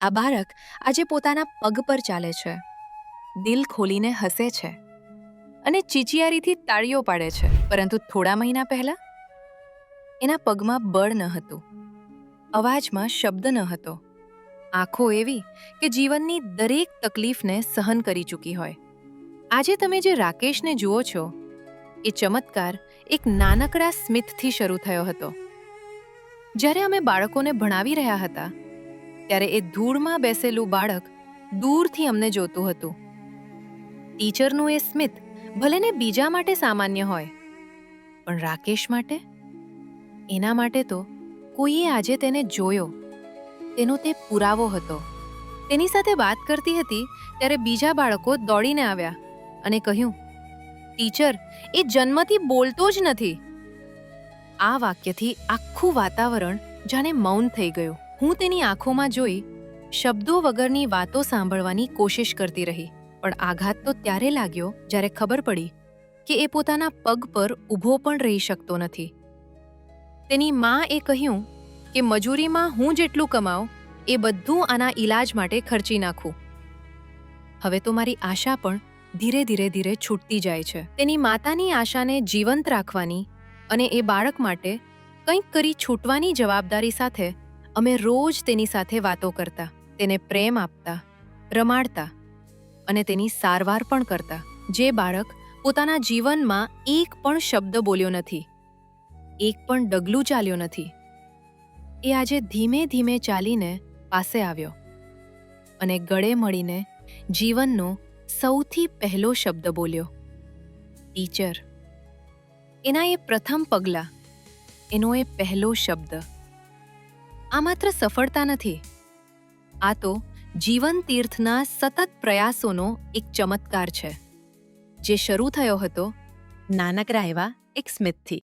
આ બાળક આજે પોતાના પગ પર ચાલે છે. દિલ ખોલીને હસે છે અને ચીચિયારીથી તાળીઓ પાડે છે. પરંતુ થોડા મહિના પહેલા એના પગમાં બળ ન હતું. અવાજમાં શબ્દ ન હતો. આંખો એવી કે જીવનની દરેક તકલીફને સહન કરી ચૂકી હોય. આજે તમે જે રાકેશને જુઓ છો, એ ચમત્કાર એક નાનકડા સ્મિતથી શરૂ થયો હતો. જ્યારે અમે બાળકોને ભણાવી રહ્યા હતા ત્યારે એ ધૂળમાં બેસેલું બાળક દૂરથી અમને જોતું હતું. ટીચરનું એ સ્મિત ભલે ને બીજા માટે સામાન્ય હોય, પણ રાકેશ માટે? એના માટે તો કોઈએ આજે તેને જોયો. તેનો તે પુરાવો હતો. તેની સાથે વાત કરતી હતી ત્યારે બીજા બાળકો દોડીને આવ્યા અને કહ્યું, ટીચર, એ જન્મથી બોલતો જ નથી. આ વાક્યથી આખું વાતાવરણ જાણે મૌન થઈ ગયું. હું તેની આંખોમાં જોઈ શબ્દો વગરની વાતો સાંભળવાની કોશિશ કરતી રહી, પણ આઘાત તો ત્યારે લાગ્યો જ્યારે ખબર પડી કે એ પોતાના પગ પર ઊભો પણ રહી શકતો નથી. તેની માં એ કહ્યું કે મજૂરીમાં હું જેટલું કમાઉં, એ બધું આના ઈલાજ માટે ખર્ચી નાખું. હવે તો મારી આશા પણ ધીરે ધીરે ધીરે છૂટતી જાય છે. તેની માતાની આશાને જીવંત રાખવાની અને એ બાળક માટે કંઈક કરી છૂટવાની જવાબદારી સાથે અમે રોજ તેની સાથે વાતો કરતા, તેને પ્રેમ આપતા, રમાડતા અને તેની સારવાર પણ કરતા. જે બાળક પોતાના જીવનમાં એક પણ શબ્દ બોલ્યો નથી, એક પણ ડગલું ચાલ્યો નથી, એ આજે ધીમે ધીમે ચાલીને પાસે આવ્યો અને ગળે મળીને જીવનનો સૌથી પહેલો શબ્દ બોલ્યો. ટીચર. એના એ પ્રથમ પગલાં, એનો એ પહેલો શબ્દ. આ માત્ર સફળતા નથી. આ તો જીવન તીર્થના સતત પ્રયાસોનો એક ચમત્કાર છે. જે શરૂ થયો હતો, નાનકડા એવા એક સ્મિતથી.